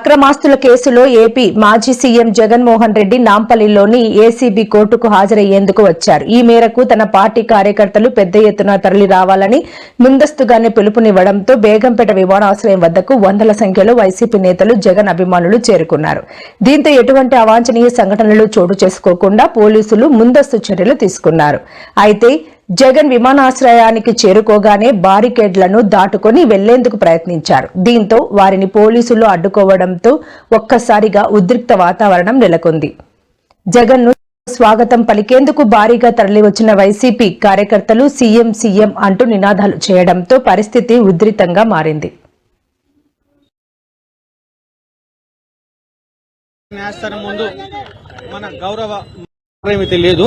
అక్రమాస్తుల కేసులో ఏపీ మాజీ సీఎం జగన్మోహన్ రెడ్డి నాంపల్లిలోని ఏసీబీ కోర్టుకు హాజరయ్యేందుకు వచ్చారు. ఈ మేరకు తన పార్టీ కార్యకర్తలు పెద్ద ఎత్తున తరలి రావాలని ముందస్తుగానే పిలుపునివ్వడంతో బేగంపేట విమానాశ్రయం వద్దకు వందల సంఖ్యలో వైసీపీ నేతలు జగన్ అభిమానులు చేరుకున్నారు. దీంతో ఎటువంటి అవాంఛనీయ సంఘటనలు చోటు చేసుకోకుండా పోలీసులు ముందస్తు చర్యలు తీసుకున్నారు. అయితే జగన్ విమానాశ్రయానికి చేరుకోగానే బారికేడ్లను దాటుకొని వెళ్ళేందుకు ప్రయత్నించారు. దీంతో వారిని పోలీసులు అడ్డుకోవడంతో ఒక్కసారిగా ఉద్రిక్త వాతావరణం నెలకొంది. జగన్ను స్వాగతం పలికేందుకు భారీగా తరలివచ్చిన వైసీపీ కార్యకర్తలు సీఎం సీఎం అంటూ నినాదాలు చేయడంతో పరిస్థితి ఉద్రిక్తంగా మారింది. ముందు మన గౌరవ ఏమైతే లేదు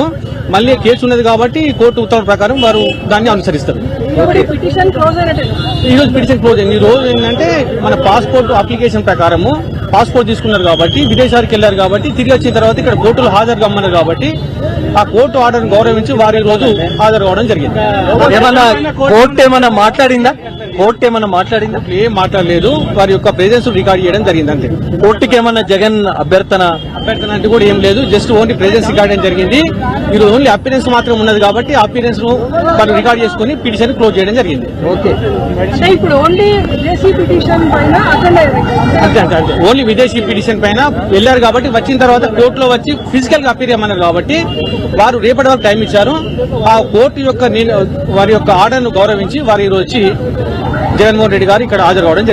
మళ్ళీ కేసు ఉన్నది కాబట్టి కోర్టు ఉత్తర్వుల ప్రకారం వారు దాన్ని అనుసరిస్తారు. ఈ రోజు పిటిషన్ క్లోజ్ అయింది. ఈ రోజు ఏంటంటే మన పాస్పోర్ట్ అప్లికేషన్ ప్రకారము పాస్పోర్ట్ తీసుకున్నారు కాబట్టి విదేశాలకు వెళ్ళారు కాబట్టి తిరిగి వచ్చిన తర్వాత ఇక్కడ కోర్టులో హాజరు కమ్మన్నారు కాబట్టి ఆ కోర్టు ఆర్డర్ గౌరవించి వారి రోజు హాజరు కావడం జరిగింది. ఏమన్నా కోర్టు ఏమన్నా మాట్లాడిందా? కోర్టు ఏమన్నా మాట్లాడిందా? అసలు ఏం మాట్లాడలేదు. వారి యొక్క ప్రెజెన్స్ రికార్డ్ చేయడం జరిగింది అంతే కోర్టుకి ఏమన్నా జగన్ అభ్యర్థన అభ్యర్థన అంటే కూడా ఏం లేదు. జస్ట్ ఓన్లీ ప్రెజెన్స్ రికార్డ్ చేయడం జరిగింది. ఈ రోజు ఓన్లీ అపీరెన్స్ మాత్రం ఉన్నది కాబట్టి అపీరెన్స్ను వారు రికార్డ్ చేసుకుని పిటిషన్ క్లోజ్ చేయడం జరిగింది. ఓకే. అంటే ఇప్పుడు ఓన్లీ విదేశీ పిటిషన్ పైన అటెండ్ అంతే అంతే అంతే. ఓన్లీ విదేశీ పిటిషన్ పైన వెళ్ళారు కాబట్టి వచ్చిన తర్వాత కోర్టులో వచ్చి ఫిజికల్గా అపీర్ చేయమన్నారు కాబట్టి వారు రేపటి వరకు టైం ఇచ్చారు. ఆ కోర్టు యొక్క నేను- వారి యొక్క ఆర్డర్ను గౌరవించి వారు ఈ రోజు వచ్చి जगनमोहन रेडी गार इन हाजर का जी